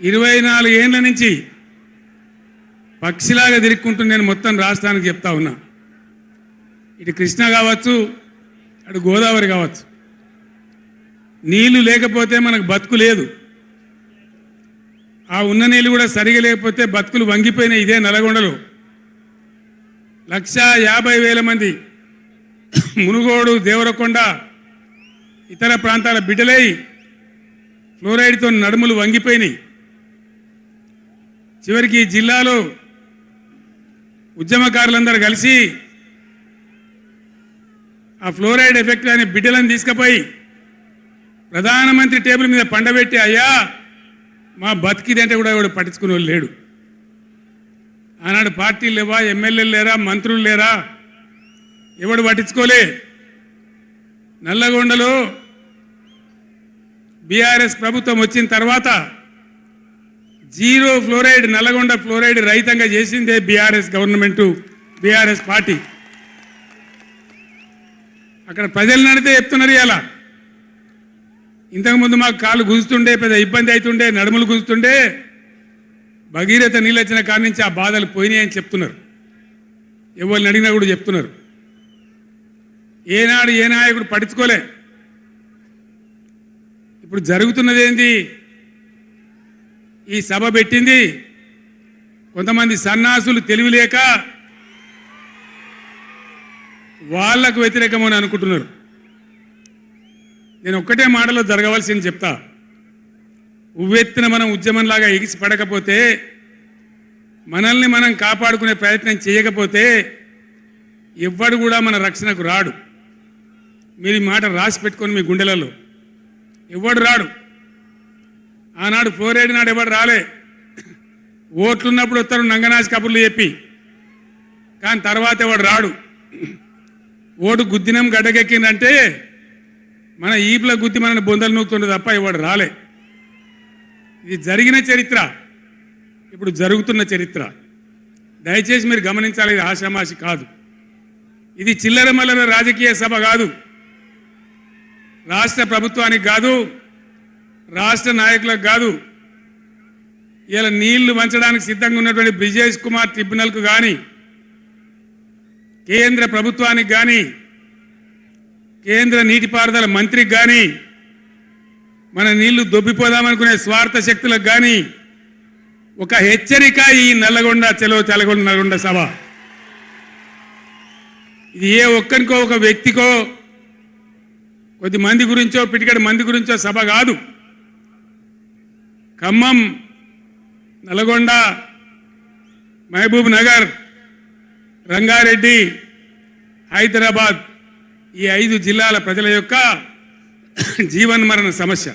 ఇరవై నాలుగు ఏండ్ల నుంచి పక్షిలాగా తిరుక్కుంటూ నేను మొత్తం రాష్ట్రానికి చెప్తా ఉన్నా. ఇటు కృష్ణ కావచ్చు అటు గోదావరి కావచ్చు. నీళ్ళు లేకపోతే మనకు బతుకు లేదు. ఆ ఉన్న నీళ్ళు కూడా సరిగా లేకపోతే బతుకులు వంగిపోయినాయి ఇదే నల్గొండలో. లక్ష యాభై వేల మంది మునుగోడు దేవరకొండ ఇతర ప్రాంతాల బిడ్డలై ఫ్లోరైడ్తో నడుములు వంగిపోయినాయి. చివరికి జిల్లాలో ఉద్యమకారులందరూ కలిసి ఆ ఫ్లోరైడ్ ఎఫెక్ట్ అనే బిడ్డలను తీసుకుపోయి ప్రధానమంత్రి టేబుల్ మీద పండబెట్టి అయ్యా మా బతికిదంటే కూడా ఎవడు పట్టించుకునే వాళ్ళు లేడు. ఆనాడు పార్టీలు లేవా ఎమ్మెల్యేలు లేరా మంత్రులు లేరా? ఎవడు పట్టించుకోలే. నల్లగొండలో బీఆర్ఎస్ ప్రభుత్వం వచ్చిన తర్వాత జీరో ఫ్లోరైడ్ నల్లగొండ ఫ్లోరైడ్ రహితంగా చేసిందే బీఆర్ఎస్ గవర్నమెంట్ బీఆర్ఎస్ పార్టీ. అక్కడ ప్రజలు నడితే చెప్తున్నారు ఇలా ఇంతకుముందు మాకు కాళ్ళు గుంజుతుండే పెద్ద ఇబ్బంది అవుతుండే నడుములు గుంజుతుండే. భగీరథ నీళ్ళు వచ్చిన కాడి నుంచి ఆ బాధలు పోయినాయని చెప్తున్నారు. ఎవరిని అడిగినా కూడా చెప్తున్నారు. ఏనాడు ఏ నాయకుడు పట్టించుకోలే. ఇప్పుడు జరుగుతున్నది ఏంది? ఈ సభ పెట్టింది. కొంతమంది సన్నాసులు తెలివి లేక వాళ్ళకు వ్యతిరేకమని అనుకుంటున్నారు. నేను ఒక్కటే మాటలో జరగవలసింది చెప్తా. ఉవ్వెత్తిన మనం ఉద్యమంలాగా ఎగిసి పడకపోతే మనల్ని మనం కాపాడుకునే ప్రయత్నం చేయకపోతే ఎవ్వడు కూడా మన రక్షణకు రాడు. మీరు ఈ మాట రాసి పెట్టుకొని మీ గుండెలలో. ఎవ్వడు రాడు. ఆనాడు ఫ్లోరైడ్ నాడు ఎవడు రాలే. ఓట్లున్నప్పుడు వస్తారు నంగనాసి కబుర్లు చెప్పి. కానీ తర్వాత ఎవడు రాడు? ఓటు గుద్దినం గడ్డకెక్కిందంటే మన ఈపుల గుద్ది మనని బొందలు నూకుతుండే తప్ప ఎవడు రాలే. ఇది జరిగిన చరిత్ర. ఇప్పుడు జరుగుతున్న చరిత్ర. దయచేసి మీరు గమనించాలి ఇది ఆషామాషి కాదు. ఇది చిల్లర మల్లర రాజకీయ సభ కాదు. రాష్ట్ర ప్రభుత్వానికి కాదు రాష్ట్ర నాయకులకు కాదు ఇలా నీళ్ళు వంచడానికి సిద్ధంగా ఉన్నటువంటి బ్రిజేష్ కుమార్ ట్రిబ్యునల్కు కానీ కేంద్ర ప్రభుత్వానికి కానీ కేంద్ర నీటిపారుదల మంత్రికి కానీ మన నీళ్ళు దొబ్బిపోదామనుకునే స్వార్థ శక్తులకు కానీ ఒక హెచ్చరిక ఈ నల్లగొండ చెలో చెలగొండ నల్గొండ సభ. ఇది ఏ ఒక్కరికో ఒక వ్యక్తికో కొద్ది మంది గురించో పిటికడి మంది గురించో సభ కాదు. ఖమ్మం నల్గొండ మహబూబ్ నగర్ రంగారెడ్డి హైదరాబాద్ ఈ ఐదు జిల్లాల ప్రజల యొక్క జీవన్మరణ సమస్య.